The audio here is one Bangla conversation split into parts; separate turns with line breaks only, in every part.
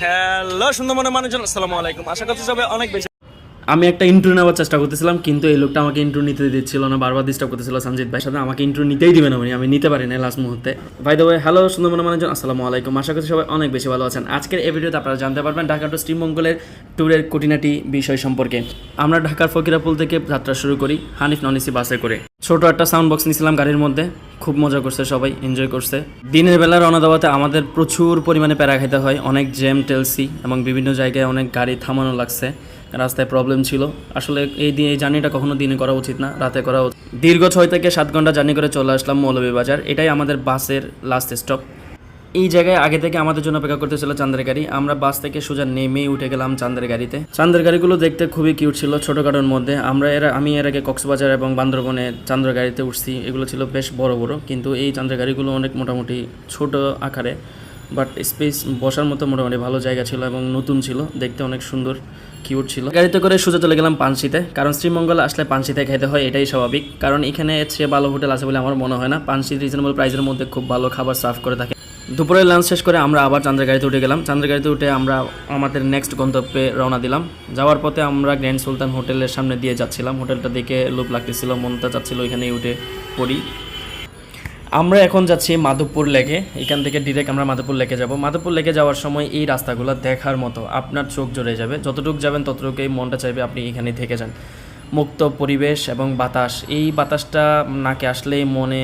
হ্যালো সুন্দর মনে মানুষজন আসসালামু আলাইকুম। আশা করছি সবাই অনেক বেশি
আমি একটা ইন্ট্রো নেওয়ার চেষ্টা করতেছিলাম, কিন্তু এই লোকটা আমাকে ইন্ট্রো নিতে দিচ্ছিল না, বারবার ডিস্টার্ব করতেছিল সঞ্জিত ভাই সাথে। আমাকে ইন্ট্রো নিতেই দিবে না উনি, আমি নিতে পারি না লাস্ট মুহূর্তে। ভাই দ্য হ্যালো সুন্দর মনে মানুষজন আসসালামু আলাইকুম। আশা করছি সবাই অনেক বেশি ভালো আছেন। আজকের এই ভিডিওতে আপনারা জানতে পারবেন ঢাকা টু শ্রীমঙ্গলের ট্যুরের কুটিনাটি বিষয় সম্পর্কে। আমরা ঢাকার ফকিরাপুল থেকে যাত্রা শুরু করি, হানিফ নন এসি বাসে করে। ছোট একটা সাউন্ড বক্স নিয়েছিলাম গাড়ির মধ্যে, খুব মজা করছে সবাই এনজয় করছে। দিনের বেলা রওনা দেওয়াতে আমাদের প্রচুর পরিমাণে প্যারা খাইতে হয়, অনেক জ্যাম, টেলসি এবং বিভিন্ন জায়গায় অনেক গাড়ি থামানো লাগছে। রাস্তায় প্রবলেম ছিল। আসলে এই দিন এই জার্নিটা কখনো দিনে করা উচিত না, রাতে করা উচিত। দীর্ঘ ছয় থেকে সাত ঘণ্টা জার্নি করে চলে আসলাম মৌলভীবাজার। এটাই আমাদের বাসের লাস্ট স্টপ এই জায়গায় আগে থেকে আমাদের জন্য অপেক্ষা করতেছিল চান্দের গাড়ি। আমরা বাস থেকে সোজা নেমেই উঠে গেলাম চান্দের গাড়িতে। চান্দের গাড়িগুলো দেখতে খুবই কিউট ছিল ছোটোখাটোর মধ্যে। আমরা এর আমি এর আগে কক্সবাজার এবং বান্দরবনে চান্দ্র গাড়িতে উঠছি। এগুলো ছিল বেশ বড় বড়। কিন্তু এই চান্দ্র গাড়িগুলো অনেক মোটামুটি ছোট আকারে বাট স্পেস বসার মতো মোটামুটি ভালো জায়গা ছিল এবং নতুন ছিল। দেখতে অনেক সুন্দর। কিউট ছিল। গাড়িতে করে সোজা চলে গেলাম পানসিতে, কারণ শ্রীমঙ্গল আসলে পানসিতে খেতে হয়, এটাই স্বাভাবিক। কারণ এখানে সে ভালো হোটেল আছে বলে আমার মনে হয় না। পানশি রিজনেবল প্রাইসের মধ্যে খুব ভালো খাবার সার্ভ করে থাকে। দুপুরে লাঞ্চ শেষ করে আমরা আবার চান্দ্রের গাড়িতে উঠে গেলাম। চান্দ্রের গাড়িতে উঠে আমরা আমাদের নেক্সট গন্তব্যে রওনা দিলাম। যাওয়ার পথে আমরা গ্র্যান্ড সুলতান হোটেলের সামনে দিয়ে যাচ্ছিলাম। হোটেলটা দেখে লোভ লাগতেছিল, মনটা চাচ্ছিল ওইখানেই উঠে পড়ি। আমরা এখন যাচ্ছি মাধবপুর লেগে এখান থেকে ডিরেক্ট আমরা মাধবপুর লেগে যাব। মাধবপুর লেগে যাওয়ার সময় এই রাস্তাগুলো দেখার মতো আপনার চোখ জড়ে যাবে। যতটুকু যাবেন ততটুকুই মনটা চাইবে আপনি এখানে থেকে যান। মুক্ত পরিবেশ এবং বাতাস। এই বাতাসটা নাকে আসলেই মনে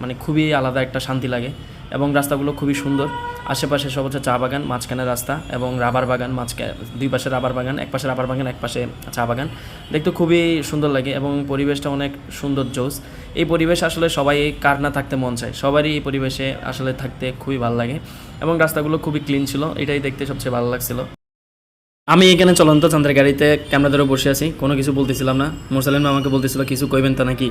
মানে খুবই আলাদা একটা শান্তি লাগে। এবং রাস্তাগুলো খুবই সুন্দর। আশেপাশে সব হচ্ছে চা বাগান, মাঝখানে রাস্তা এবং রাবার বাগান মাঝখানে দুই পাশে রাবার বাগান, এক পাশে রাবার বাগান, এক পাশে চা বাগান। দেখতে খুবই সুন্দর লাগে এবং পরিবেশটা অনেক সুন্দর জোস এই পরিবেশ আসলে সবাই কার না থাকতে মন চায়, সবারই এই পরিবেশে আসলে থাকতে খুবই ভালো লাগে এবং রাস্তাগুলো খুবই ক্লিন ছিল, এটাই দেখতে সবচেয়ে ভালো লাগছিল। আমি এখানে চলন্ত চন্দ্রের গাড়িতে ক্যামেরা ধরে বসে আছি, কোনো কিছু বলতেছিলাম না। মোরসালিম আমাকে বলতেছিল, কিছু কইবেন তা নাকি?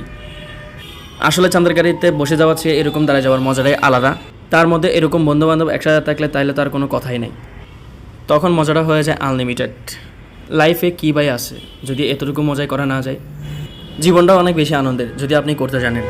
আসলে চাঁদের গাড়িতে বসে যাওয়া চেয়ে এরকম দাঁড়ায় যাওয়ার মজাটাই আলাদা। তার মধ্যে এরকম বন্ধুবান্ধব একসাথে থাকলে তাইলে তার কোনো কথাই নেই। তখন মজাটা হয়ে যায় আনলিমিটেড লাইফে কী বাই আছে, যদি এতটুকু মজাই করা না যায়? জীবনটা অনেক বেশি আনন্দের, যদি আপনি করতে জানেন।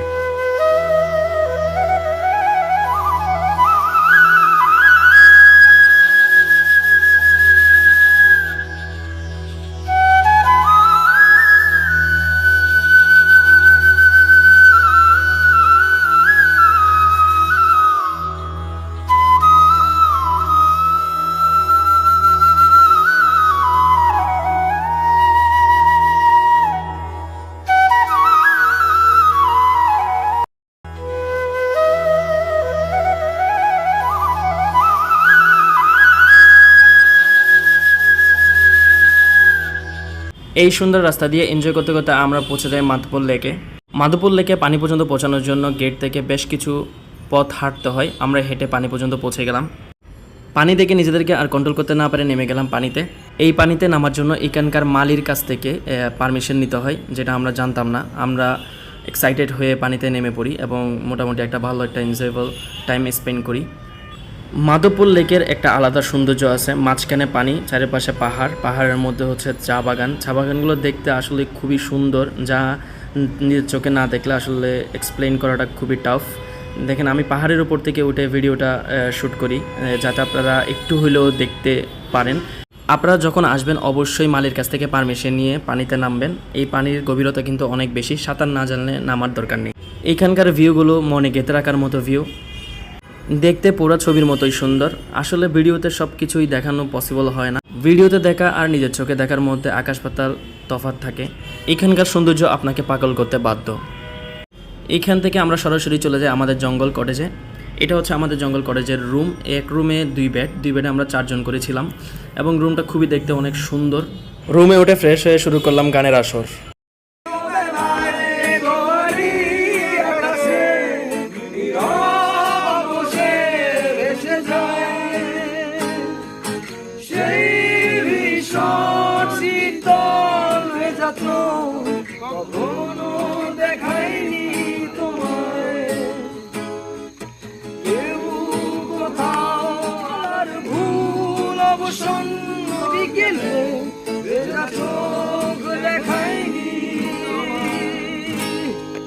এই সুন্দর রাস্তা দিয়ে এনজয় করতে করতে আমরা পৌঁছে যাই মাধবপুর লেকে। মাধবপুর লেকে পানি পর্যন্ত পৌঁছানোর জন্য গেট থেকে বেশ কিছু পথ হাঁটতে হয়। আমরা হেঁটে পানি পর্যন্ত পৌঁছে গেলাম। পানি দেখে নিজেদেরকে আর কন্ট্রোল করতে না পারে নেমে গেলাম পানিতে। এই পানিতে নামার জন্য এখানকার মালির কাছ থেকে পারমিশন নিতে হয়, যেটা আমরা জানতাম না। আমরা এক্সাইটেড হয়ে পানিতে নেমে পড়ি এবং মোটামুটি একটা ভালো একটা এনজয়েবল টাইম স্পেন্ড করি। মাধবপুর লেকের একটা আলাদা সৌন্দর্য আছে, মাঝখানে পানি, চারিপাশে পাহাড়, পাহাড়ের মধ্যে হচ্ছে চা বাগান। চা বাগানগুলো দেখতে আসলে খুবই সুন্দর, যা নিজের চোখে না দেখলে আসলে এক্সপ্লেন করাটা খুবই টাফ দেখেন, আমি পাহাড়ের উপর থেকে উঠে ভিডিওটা শ্যুট করি যাতে আপনারা একটু হলেও দেখতে পারেন। আপনারা যখন আসবেন, অবশ্যই মালির কাছ থেকে পারমিশন নিয়ে পানিতে নামবেন। এই পানির গভীরতা কিন্তু অনেক বেশি, সাঁতার না জানলে নামার দরকার নেই। এইখানকার ভিউগুলো মনে গেঁথে রাখার মতো ভিউ দেখতে পুরো ছবির মতোই সুন্দর। আসলে ভিডিওতে সব কিছুই দেখানো পসিবল হয় না। ভিডিওতে দেখা আর নিজের চোখে দেখার মধ্যে আকাশ পাতাল তফাত থাকে। এখানকার সৌন্দর্য আপনাকে পাগল করতে বাধ্য। এখান থেকে আমরা সরাসরি চলে যাই আমাদের জঙ্গল কটেজে এটা হচ্ছে আমাদের জঙ্গল কটেজের রুম এক রুমে দুই বেড দুই বেডে আমরা চারজন করেছিলাম। এবং রুমটা খুবই দেখতে অনেক সুন্দর। রুমে উঠে ফ্রেশ হয়ে শুরু করলাম গানের আসর।
কখনো দেখাইনি তোমায়। কেউ কোথাও আর ভুল অবসন্ন বিকেলে চোখ